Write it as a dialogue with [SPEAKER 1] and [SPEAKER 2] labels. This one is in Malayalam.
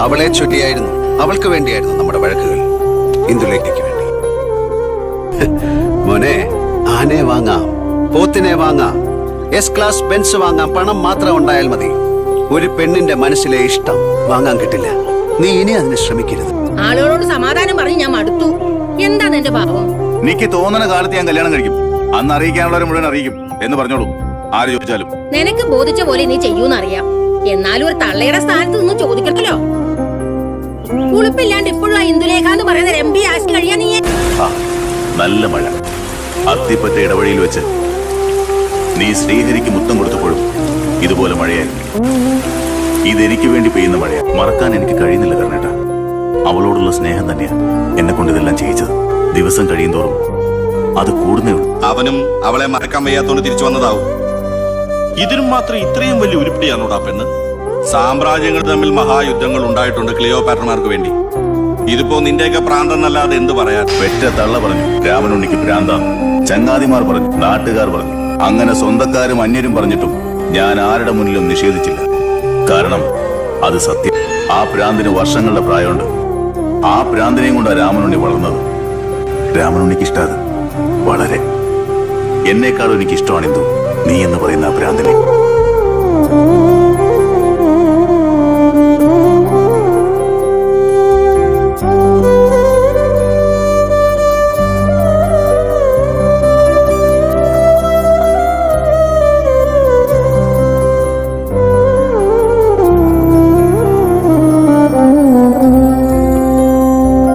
[SPEAKER 1] അവളെ ചൊല്ലിയായിരുന്നു. അവൾക്ക് വേണ്ടിയായിരുന്നു നമ്മുടെ വഴക്കുകൾ. ഇന്ദുലേഖയ്ക്ക് വേണ്ടി. മോനെ ആനെ വാങ്ങാം പോത്തിനെ വാങ്ങാം എസ് ക്ലാസ് ബെൻസ് വാങ്ങാം പണം മാത്രം ഉണ്ടായാൽ മതി. ഒരു പെണ്ണിന്റെ മനസ്സിലെ ഇഷ്ടം വാങ്ങാൻ കിട്ടില്ല. നീ ഇനി അതിന് ശ്രമിക്കരുത്.
[SPEAKER 2] ആളുകളോട് സമാധാനം പറഞ്ഞ് ഞാൻ മടുത്തു. എന്താ നിന്റെ പാപം?
[SPEAKER 3] എനിക്ക് തോന്നുന്ന കാലത്ത് ഞാൻ കല്യാണം കഴിക്കും. അന്ന് അറിയിക്കാനുള്ളവരെ മുഴുവൻ അറിയിക്കും എന്ന് പറഞ്ഞോളൂ. ആര് ചോദിച്ചാലും.
[SPEAKER 2] നിനക്ക് ബോധിച്ച പോലെ നീ ചെയ്യൂന്നറിയാം. എന്നാലും ഒരു തള്ളയുടെ സ്ഥാനത്ത് നിന്ന് ചോദിക്കണല്ലോ ഇപ്പോഴുള്ള എം പി നീ
[SPEAKER 3] നല്ല മഴ. അത്തിപ്പറ്റ ഇടവഴിയിൽ വെച്ച് നീ ശ്രീഹരിക്ക് മുത്തം കൊടുത്തപ്പോഴും ഇതുപോലെ മഴയായിരുന്നു. ഇതെനിക്ക് വേണ്ടി പെയ്യുന്ന മഴയാ. മറക്കാൻ എനിക്ക് കഴിയുന്നില്ല കർണേട്ട. അവളോടുള്ള സ്നേഹം തന്നെയാ എന്നെ കൊണ്ട് ഇതെല്ലാം ചെയ്യിച്ചത്. ദിവസം കഴിയുന്തോറും അത് കൂടുന്നേ ഉള്ളൂ.
[SPEAKER 4] അവനും അവളെ മറക്കാൻ വയ്യാത്തോണ്ട് തിരിച്ചു വന്നതാവും. ഇതിനും മാത്രം ഇത്രയും വലിയ ഉരുപ്പിടിയാണോടാ പെണ്ണ്? സാമ്രാജ്യങ്ങൾ തമ്മിൽ മഹായുദ്ധങ്ങൾ ഉണ്ടായിട്ടുണ്ട് ക്ലിയോപാട്രമാർക്ക് വേണ്ടി. ഇതിപ്പോ നിന്റെയൊക്കെ പ്രാന്തെന്നല്ലാതെ എന്ത് പറയാ
[SPEAKER 3] പെറ്റ തള്ള പറഞ്ഞു. രാമനുണ്ണിക്ക് പ്രാന്താണ് ചങ്ങാതിമാർ പറഞ്ഞു. നാട്ടുകാർ പറഞ്ഞു. അങ്ങനെ സ്വന്തക്കാരും അന്യരും പറഞ്ഞിട്ടും ഞാൻ ആരുടെ മുന്നിലും നിഷേധിച്ചില്ല. കാരണം അത് സത്യം. ആ ഭ്രാന്തിന് വർഷങ്ങളുടെ പ്രായമുണ്ട്. ആ ഭ്രാന്തിനെയും കൊണ്ടാ രാമനുണ്ണി വളർന്നത്. രാമനുണ്ണിക്ക് ഇഷ്ടാത്. വളരെ. എന്നേക്കാളും എനിക്ക് ഇഷ്ടമാണ് എന്തു നീ എന്ന് പറയുന്ന ആ ഭ്രാന്തിനെ.